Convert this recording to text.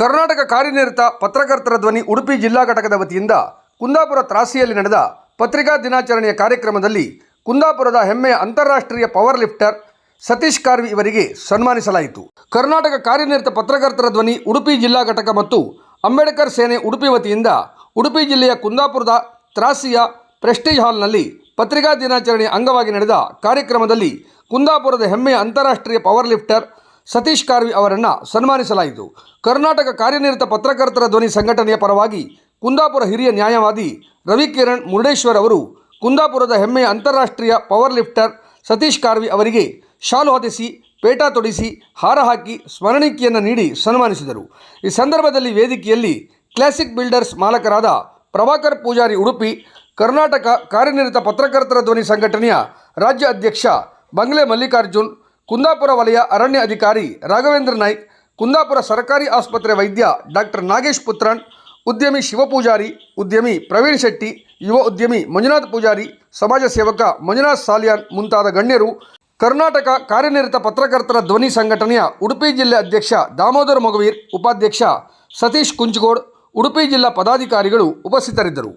ಕರ್ನಾಟಕ ಕಾರ್ಯನಿರತ ಪತ್ರಕರ್ತರ ಧ್ವನಿ ಉಡುಪಿ ಜಿಲ್ಲಾ ಘಟಕದ ವತಿಯಿಂದ ಕುಂದಾಪುರ ತ್ರಾಸಿಯಲ್ಲಿ ನಡೆದ ಪತ್ರಿಕಾ ದಿನಾಚರಣೆಯ ಕಾರ್ಯಕ್ರಮದಲ್ಲಿ ಕುಂದಾಪುರದ ಹೆಮ್ಮೆಯ ಅಂತಾರಾಷ್ಟ್ರೀಯ ಪವರ್ ಲಿಫ್ಟರ್ ಸತೀಶ್ ಕಾರ್ವಿ ಇವರಿಗೆ ಸನ್ಮಾನಿಸಲಾಯಿತು. ಕರ್ನಾಟಕ ಕಾರ್ಯನಿರತ ಪತ್ರಕರ್ತರ ಧ್ವನಿ ಉಡುಪಿ ಜಿಲ್ಲಾ ಘಟಕ ಮತ್ತು ಅಂಬೇಡ್ಕರ್ ಸೇನೆ ಉಡುಪಿ ವತಿಯಿಂದ ಉಡುಪಿ ಜಿಲ್ಲೆಯ ಕುಂದಾಪುರದ ತ್ರಾಸಿಯ ಪ್ರೆಸ್ಟೀಜ್ ಹಾಲ್ನಲ್ಲಿ ಪತ್ರಿಕಾ ದಿನಾಚರಣೆಯ ಅಂಗವಾಗಿ ನಡೆದ ಕಾರ್ಯಕ್ರಮದಲ್ಲಿ ಕುಂದಾಪುರದ ಹೆಮ್ಮೆಯ ಅಂತಾರಾಷ್ಟ್ರೀಯ ಪವರ್ ಲಿಫ್ಟರ್ ಸತೀಶ್ ಕಾರ್ವಿ ಅವರನ್ನು ಸನ್ಮಾನಿಸಲಾಯಿತು. ಕರ್ನಾಟಕ ಕಾರ್ಯನಿರತ ಪತ್ರಕರ್ತರ ಧ್ವನಿ ಸಂಘಟನೆಯ ಪರವಾಗಿ ಕುಂದಾಪುರ ಹಿರಿಯ ನ್ಯಾಯವಾದಿ ರವಿಕಿರಣ್ ಮುರುಡೇಶ್ವರ್ ಅವರು ಕುಂದಾಪುರದ ಹೆಮ್ಮೆಯ ಅಂತಾರಾಷ್ಟ್ರೀಯ ಪವರ್ ಲಿಫ್ಟರ್ ಸತೀಶ್ ಕಾರ್ವಿ ಅವರಿಗೆ ಶಾಲು ಹೊದಿಸಿ ಪೇಟ ತೊಡಿಸಿ, ಹಾರ ಹಾಕಿ ಸ್ಮರಣಿಕೆಯನ್ನು ನೀಡಿ ಸನ್ಮಾನಿಸಿದರು. ಈ ಸಂದರ್ಭದಲ್ಲಿ ವೇದಿಕೆಯಲ್ಲಿ ಕ್ಲಾಸಿಕ್ ಬಿಲ್ಡರ್ಸ್ ಮಾಲಕರಾದ ಪ್ರಭಾಕರ್ ಪೂಜಾರಿ ಉಡುಪಿ, ಕರ್ನಾಟಕ ಕಾರ್ಯನಿರತ ಪತ್ರಕರ್ತರ ಧ್ವನಿ ಸಂಘಟನೆಯ ರಾಜ್ಯ ಅಧ್ಯಕ್ಷ ಬಂಗ್ಲೆ ಮಲ್ಲಿಕಾರ್ಜುನ್ ಕುಂದಾಪುರ ವಲಯ ಅರಣ್ಯ ಅಧಿಕಾರಿ ರಾಘವೇಂದ್ರ ನಾಯ್ಕ್, ಕುಂದಾಪುರ ಸರ್ಕಾರಿ ಆಸ್ಪತ್ರೆ ವೈದ್ಯ ಡಾಕ್ಟರ್ ನಾಗೇಶ್ ಪುತ್ರನ್, ಉದ್ಯಮಿ ಶಿವಪೂಜಾರಿ ಉದ್ಯಮಿ ಪ್ರವೀಣ್ ಶೆಟ್ಟಿ, ಯುವ ಉದ್ಯಮಿ ಮಂಜುನಾಥ್ ಪೂಜಾರಿ, ಸಮಾಜ ಸೇವಕ ಮಂಜುನಾಥ್ ಸಾಲಿಯಾನ್ ಮುಂತಾದ ಗಣ್ಯರು ಕರ್ನಾಟಕ ಕಾರ್ಯನಿರತ ಪತ್ರಕರ್ತರ ಧ್ವನಿ ಸಂಘಟನೆಯ ಉಡುಪಿ ಜಿಲ್ಲೆ ಅಧ್ಯಕ್ಷ ದಾಮೋದರ ಮೊಗವೀರ್, ಉಪಾಧ್ಯಕ್ಷ ಸತೀಶ್ ಕುಂಚಗೋಡ್ ಉಡುಪಿ ಜಿಲ್ಲಾ ಪದಾಧಿಕಾರಿಗಳು ಉಪಸ್ಥಿತರಿದ್ದರು.